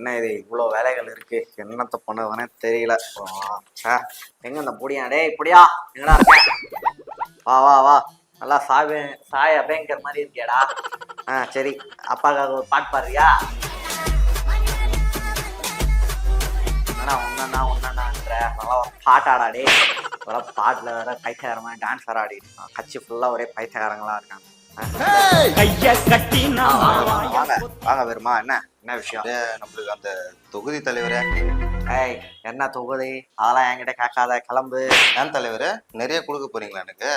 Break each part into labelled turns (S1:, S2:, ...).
S1: என்ன இது? இவ்வளோ வேலைகள் இருக்கு. என்னத்த பண்ணுவதுனே தெரியல. எங்க இந்த புடியா டே இப்படியா எங்கடா இருக்க? வா வா வா. நல்லா சாய சாய பேங்கர் மாதிரி இருக்கியாடா. ஆ சரி. அப்பாக்காக ஒரு பாட்டு பாடுறியா? என்னடா ஒன்னா ஒன்னான்ற நல்லா ஒரு பாட்டாடா டே பாட்டில் வேற பைத்தியகாரமாக டான்ஸ் ஆடி கட்சி ஃபுல்லாக ஒரே பைத்தியகாரங்களா இருக்காங்க.
S2: கைய
S1: வாங்க, வாங்க, வருமா என்ன என்ன விஷயம்?
S3: நம்மளுக்கு அந்த தொகுதி தலைவரே.
S1: ஏய் என்ன தொகுதி? அதெல்லாம் என்கிட்ட கேட்காத கிளம்பு.
S3: ஏன் தலைவரே? நிறைய கொடுக்க போறீங்களா எனக்கு?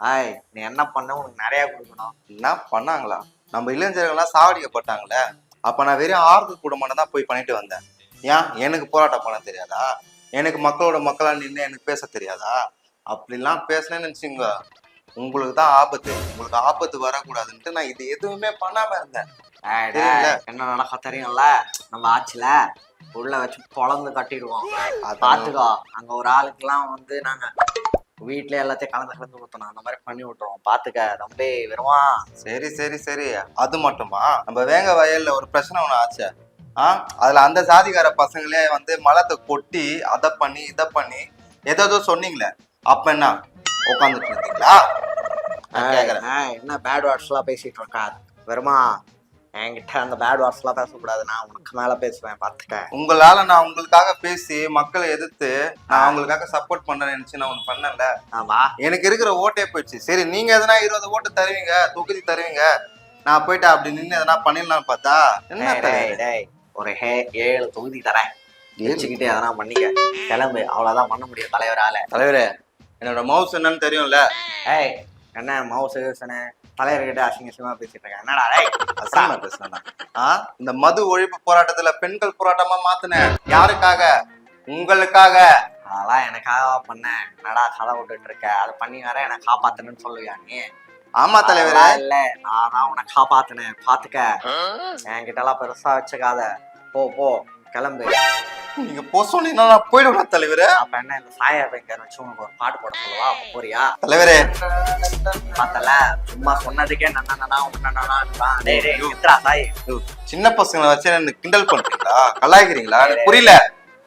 S1: ஏய் நீ என்ன பண்ண? உனக்கு நிறைய கொடுக்கணும்.
S3: என்ன பண்ணாங்களா? நம்ம இளைஞர்கள்லாம் சாவடிக்கப்பட்டாங்களே. அப்ப நான் வெறும் ஆறுதல் குடும்பம் தான் போய் பண்ணிட்டு வந்தேன். ஏன்? எனக்கு போராட்டம் பண்ண தெரியாதா? எனக்கு மக்களோட மக்களா நின்று எனக்கு பேச தெரியாதா? அப்படிலாம் பேசினேன்னு நினைச்சுங்க உங்களுக்கு தான் ஆபத்து. உங்களுக்கு ஆபத்து வரக்கூடாதுன்ட்டு நான் இது எதுவுமே பண்ணாம இருந்தேன்.
S1: என்ன நடக்க தெரியும்ல? நம்ம ஆட்சியில உள்ள வச்சு பொழந்து கட்டிடுவோம். பாத்துக்கோ அங்க ஒரு ஆளுக்கெல்லாம் வந்து நாங்க வீட்ல எல்லாத்தையும் கலந்து கலந்து ஊத்தணும் அந்த மாதிரி பண்ணி விட்டுருவோம். பாத்துக்க தம்பி வருமா?
S3: சரி சரி சரி. அது மட்டுமா? நம்ம வேங்க வயல்ல ஒரு பிரச்சனை ஒண்ணு ஆச்சு. ஆ? அதுல அந்த சாதிகார பசங்களே வந்து மலத்தை கொட்டி அதை பண்ணி இதை பண்ணி ஏதோ சொன்னீங்களே. அப்ப என்ன? உட்காந்துட்டு இருந்தீங்களா?
S1: என்ன பேட் வார்ட்ஸ் எல்லாம் பேசிட்டு இருக்கா? வருமா என்கிட்ட அந்த பேட் எல்லாம் பேசக்கூடாது. நான் உனக்கு மேல பேசுவேன் பாத்துக்க
S3: உங்களால நான் உங்களுக்காக பேசி மக்களை எதிர்த்து நான் அவங்களுக்காக சப்போர்ட் பண்றேன்னு நினைச்சு நான் ஒண்ணு பண்ணல
S1: ஆமா.
S3: எனக்கு இருக்கிற ஓட்டே போயிடுச்சு. சரி நீங்க எதனா இருபது ஓட்டு தருவீங்க தொகுதி தருவீங்க நான் போயிட்டு அப்படி நின்று எதனா பண்ணிடலாம்னு பார்த்தா என்ன
S1: ஒரு ஹே ஏழு தொகுதி தரேன். வச்சுக்கிட்டு எதனா பண்ணிக்க. கிளம்பு. அவ்வளவுதான் பண்ண முடியும் தலைவரால.
S3: தலைவரே என்னோட மவுஸ் என்னன்னு தெரியும்ல.
S1: ஏய் என்ன மவுசு யூசனு? தலைவர்கிட்ட அசிங்க அசிங்கமா பேசிட்டு இருக்கேன் என்னடா
S3: அசிங்கமா ஆ? இந்த மது ஒழிப்பு போராட்டத்துல பெண்கள் போராட்டமா மாத்தினேன். யாருக்காக? உங்களுக்காக.
S1: அதெல்லாம் எனக்காக பண்ணேன். என்னடா கதை விட்டுட்டு இருக்க? அதை பண்ணி வர என்னை காப்பாத்தணும்னு சொல்லுவியா நீ?
S3: ஆமா தலைவரே.
S1: இல்ல. நான் தான் உன்னை காப்பாத்தினேன். பாத்துக்க. என்கிட்ட எல்லாம் பெருசா வச்சுக்காத. போ போ. கிளம்பு.
S3: நீங்க போ சொன்னீங்கன்னா நான் போயிடுவேன் தலைவரே?
S1: அப்ப என்ன இந்த சாயா பேங்கர் வச்சு உனக்கு ஒரு பாட்டு போட சொல்லவா? போறியா?
S3: தலைவரே.
S1: பார்த்தல சும்மா சொன்னதுக்கே நன்னா உன்னா டேய் டேய் நித்ரா சாய்.
S3: சின்ன பசங்களை வச்சு என்ன கிண்டல் பண்றீங்களா? கலாய்க்கிறீங்களா? புரியல.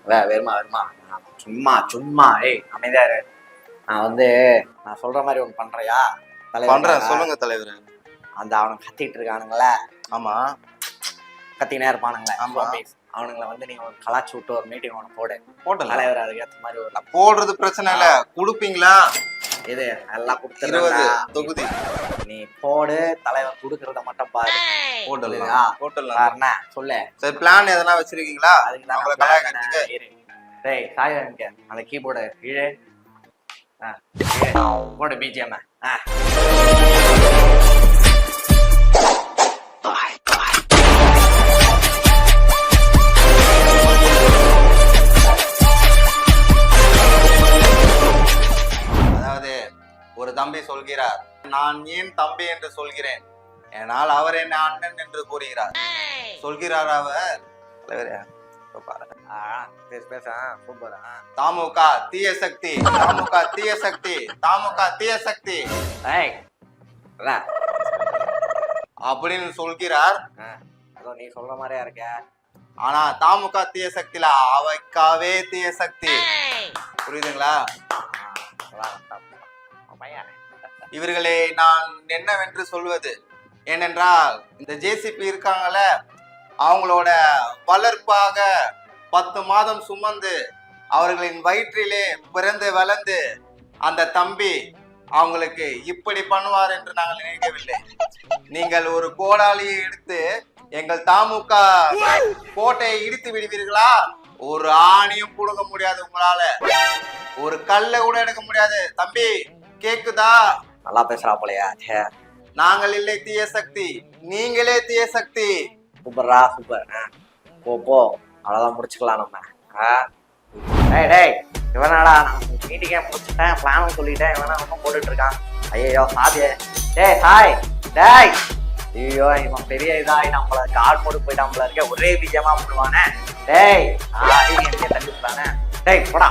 S1: வே வருமா வருமா சும்மா சும்மா. ஏய் அமைதியா இரு. நான் வந்து நான் சொல்ற மாதிரி ஒன்று பண்றியா?
S3: பண்றேன். சொல்லுங்க தலைவரே.
S1: அந்த அவனுங்க கத்திட்டு இருக்கானுங்களே.
S3: ஆமா.
S1: கத்தினே இருப்பானுங்களே.
S3: ஆமா.
S1: அவனுங்களை வந்து நீ ஒரு கலாச்சி விட்டு ஒரு மீட்டிங் ஒன்று போடு.
S3: போட்டல
S1: தலைவர் அதுக்கேற்ற மாதிரி ஒரு
S3: போடுறது பிரச்சனை இல்ல. குடுப்பீங்களா?
S1: இது எல்லாம்
S3: இருபது
S1: கொடுத்துருவா
S3: தொகுதி.
S1: நீ போடு தலைவர் கொடுக்கறத மட்டும் பாரு.
S3: போட்டலாம்? போட்டலாம்
S1: சொல்லு.
S3: சரி பிளான் எதனா வச்சிருக்கீங்களா?
S1: அதுக்கு plan
S3: கலாய்க்கிறதுக்கு.
S1: டேய் சாய் வாங்கிக்க அந்த கீபோர்டு கீழே. ஆ, கீழே. போடு பிஜிஎம் ஆ.
S3: நான் ஏன் தம்பி என்று சொல்கிறேன்? ஏனால் அவர் என்ன அண்ணன் என்று கூறுகிறார். சொல்கிறார் அவர். தாமுக தீய சக்தி. தாமுக தீய சக்தி. தாமுக தீய சக்தி. அப்படின்னு சொல்கிறார்.
S1: அதோ நீ சொல்ற மாதிரியா இருக்க.
S3: ஆனா தாமுக தீய சக்தில அவைக்காவே தீய சக்தி. புரியுதுங்களா?
S1: பையன்.
S3: இவர்களை நான் என்னவென்று சொல்வது? ஏனென்றால் இந்த ஜேசிபி இருக்காங்கள அவங்களோட வளர்ப்பாக பத்து மாதம் சுமந்து அவர்களின் வயிற்றிலே பிறந்து வளர்ந்து அந்த தம்பி அவங்களுக்கு இப்படி பண்ணுவார் என்று நாங்கள் நினைக்கவில்லை. நீங்கள் ஒரு கோடாலியை எடுத்து எங்கள் தாமுக கோட்டையை இடித்து விடுவீர்களா? ஒரு ஆணியும் புடுங்க முடியாது உங்களால. ஒரு கல்லை கூட எடுக்க முடியாது. தம்பி கேக்குதா?
S1: நல்லா பேசுறா போலையா சே
S3: நாங்கள் இல்லை தீய சக்தி நீங்களே தீய சக்தி.
S1: சூப்பர்ரா சூப்பர். போ போ. அவ்வளோதான் முடிச்சுக்கலாம் நம்ம. ஆ? டேய் டேய் இவனாடா நான் மீட்டிங்கே முடிச்சுட்டேன் பிளானும் சொல்லிட்டேன் இவனா ஒன்றும் போட்டுட்டு இருக்கான் ஐயோ சாதியே. டேய் ஹாய் டேய். ஐயோ இவன் பெரிய இதாகி நம்மள கால் போட்டு போயிட்டான் இருக்க ஒரே பிஜியமா போடுவானே. டேய் ஆடி எங்கே தள்ளி விட்டானே டேய் போடா.